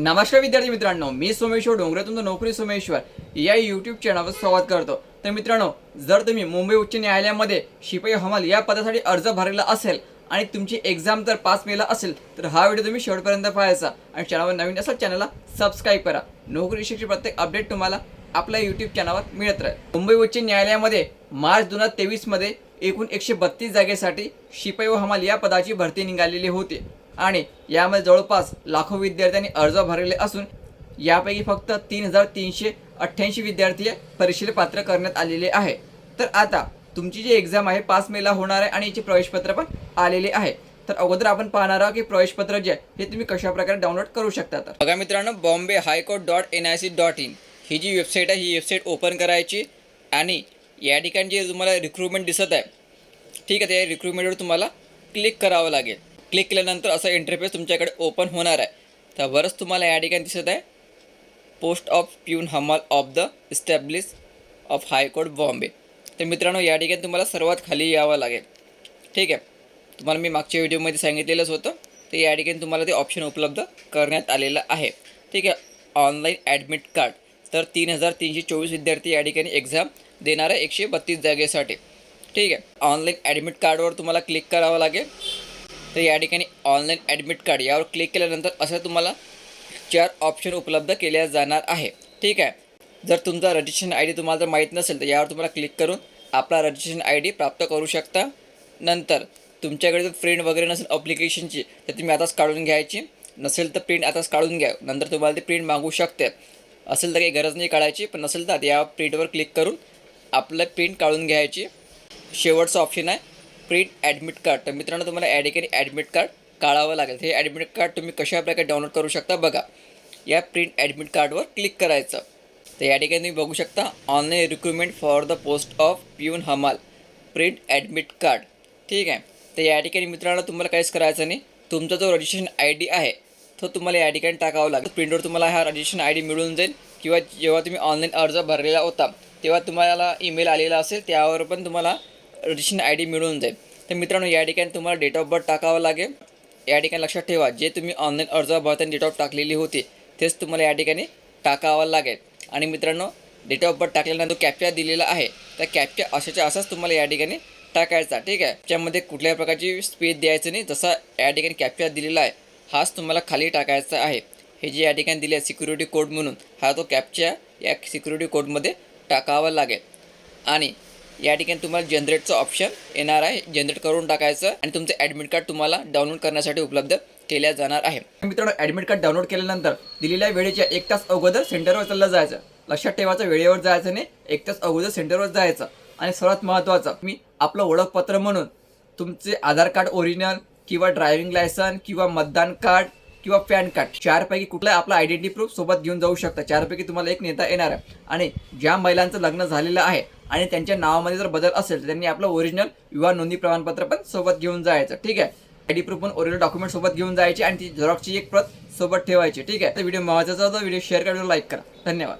नमस्कार विद्यार्थी मित्रांनो मी सोमेश्वर डोंगरे तुमचं नोकरी सोमेश्वर. या यूट्यूब चॅनलवर स्वागत करतो. तर मित्रांनो जर तुम्ही मुंबई उच्च न्यायालयामध्ये शिपाई हमाल या पदासाठी अर्ज भरलेला असेल आणि तुमची एक्झाम जर पास मेला असेल तर हा व्हिडिओ तुम्ही शेवटपर्यंत पाहायचा. आणि चॅनलवर नवीन असेल चॅनलला सबस्क्राईब करा. नोकरी विषयीची प्रत्येक अपडेट तुम्हाला आपल्या यूट्यूब चॅनलवर मिळत राहील. मुंबई उच्च न्यायालयामध्ये मार्च दोन हजार तेवीसमध्ये एकूण एकशे बत्तीस जागेसाठी शिपाई व हमाल या पदाची भरती निघालेली होती. आणि यामध्ये जवळपास लाखो विद्यार्थ्यांनी अर्ज भरलेले असून यापैकी फक्त तीन हजार तीनशे अठ्ठ्याऐंशी विद्यार्थी परीक्षेला पात्र करण्यात आलेले आहे. तर आता तुमची जी एक्झाम आहे पास मेला होणार आहे आणि याचे प्रवेशपत्र पण आलेले आहे. तर अगोदर आपण पाहणार आहोत की प्रवेशपत्र जे आहे हे तुम्ही कशा प्रकारे डाउनलोड करू शकता तर. बघा मित्रांनो Bombay high court dot N I C dot in. ही जी वेबसाईट आहे ही वेबसाईट ओपन करायची आणि या ठिकाणी जे तुम्हाला रिक्रुटमेंट दिसत आहे ठीक आहे त्या रिक्रुटमेंटवर तुम्हाला क्लिक करावं लागेल. क्लिक केल्यानंतर असं इंटरफेस तुमच्याकडे ओपन होणार आहे. तर बरंच तुम्हाला या ठिकाणी दिसत आहे. पोस्ट ऑफ प्यून हमाल of the establish of high court Bombay तर मित्रांनो या ठिकाणी तुम्हाला सर्वात खाली यावं लागेल. ठीक आहे? तुम्हाला मी मागच्या व्हिडिओमध्ये सांगितलेलंच होतं. तर या ठिकाणी तुम्हाला ते ऑप्शन उपलब्ध करण्यात आलेलं आहे. ठीक आहे? ऑनलाईन ॲडमिट कार्ड तर तीन हजार तीनशे चोवीस विद्यार्थी या ठिकाणी एक्झाम देणार आहे एकशे बत्तीस जागेसाठी. ठीक आहे? ऑनलाईन ॲडमिट कार्डवर तुम्हाला क्लिक करावं लागेल. तर या ठिकाणी ऑनलाईन ॲडमिट कार्ड यावर क्लिक केल्यानंतर असं तुम्हाला चार ऑप्शन उपलब्ध केल्या जाणार आहे. ठीक आहे? जर तुमचा रजिस्ट्रेशन आय डी तुम्हाला जर माहीत नसेल तर यावर तुम्हाला क्लिक करून आपला रजिस्ट्रेशन आय डी प्राप्त करू शकता. नंतर तुमच्याकडे जर प्रिंट वगैरे नसेल अप्लिकेशनची तर तुम्ही आताच काढून घ्यायची. नसेल तर प्रिंट आताच काढून घ्या. नंतर तुम्हाला ते प्रिंट मागू शकते. असेल तर काही गरज नाही काढायची पण नसेल तर या प्रिंटवर क्लिक करून आपलं प्रिंट काढून घ्यायची. शेवटचं ऑप्शन आहे. प्रिंट ॲडमिट कार्ड तर मित्रांनो तुम्हाला या ठिकाणी ॲडमिट कार्ड काढावं लागेल. हे ॲडमिट कार्ड तुम्ही कशा प्रकारे डाउनलोड करू शकता बघा. या प्रिंट ॲडमिट कार्डवर क्लिक करायचं. तर या ठिकाणी तुम्ही बघू शकता online recruitment for the post of peon हमाल प्रिंट ॲडमिट कार्ड ठीक आहे? तर या ठिकाणी मित्रांनो तुम्हाला काहीच करायचं नाही. तुमचा जो रजिस्ट्रेशन आय डी आहे तो तुम्हाला या ठिकाणी टाकावा लागेल. प्रिंटवर तुम्हाला हा रजिस्ट्रेशन आय डी मिळून जाईल. किंवा जेव्हा तुम्ही ऑनलाईन अर्ज भरलेला होता तेव्हा तुम्हाला ईमेल आलेला असेल त्यावर पण तुम्हाला रजिस्ट्रेशन आय डी मिळून जाईल. तर मित्रांनो या ठिकाणी तुम्हाला डेट ऑफ बर्थ टाकावं लागेल. या ठिकाणी लक्षात ठेवा जे तुम्ही ऑनलाईन अर्ज भरताना डेट ऑफ टाकलेली होती तेच तुम्हाला या ठिकाणी टाकावं लागेल. आणि मित्रांनो डेट ऑफ बर्थ टाकल्यानंतर जो कॅप्चा दिलेला आहे त्या कॅप्चा अशाच्या असाच तुम्हाला या ठिकाणी टाकायचा ठीक आहे? त्याच्यामध्ये कुठल्याही प्रकारची स्पेस द्यायचं नाही जसा या ठिकाणी कॅप्चा दिलेला आहे हाच तुम्हाला खाली टाकायचा आहे. हे जे या ठिकाणी दिले आहे सिक्युरिटी कोड म्हणून हा तो कॅप्चा या सिक्युरिटी कोडमध्ये टाकावा लागेल. आणि या ठिकाणी तुम्हाला जनरेटचं ऑप्शन येणार आहे. जनरेट करून टाकायचं आणि तुमचं ॲडमिट कार्ड तुम्हाला डाउनलोड करण्यासाठी उपलब्ध केल्या जाणार आहे. मित्रांनो ॲडमिट कार्ड डाउनलोड केल्यानंतर दिलेल्या वेळेच्या एक तास अगोदर सेंटरवर चाललं जायचं. लक्षात ठेवायचं वेळेवर जायचं नाही. एक तास अगोदर सेंटरवर जायचं. आणि सर्वात महत्त्वाचं मी आपलं ओळखपत्र म्हणून तुमचे आधार कार्ड ओरिजिनल किंवा ड्रायव्हिंग लायसन किंवा मतदान कार्ड किंवा पॅन कार्ड. चारपैकी कुठला आपला आयडेंटिटी प्रूफ सोबत घेऊन जाऊ शकता. चारपैकी तुम्हाला एक नेता येणार आहे. आणि ज्या महिलांचं लग्न झालेलं आहे आणि त्यांच्या नावामध्ये जर बदल असेल तर त्यांनी आपलं ओरिजिनल विवाह नोंदणी प्रमाणपत्र पण सोबत घेऊन जायचं. ठीक आहे? आयडी प्रूफ पण ओरिजिनल डॉक्युमेंट सोबत घेऊन जायचे आणि ती झेरॉक्सची एक प्रत सोबत ठेवायची. ठीक आहे? तर व्हिडिओ महत्त्वाचा होता. व्हिडिओ शेअर करा लाईक करा. धन्यवाद.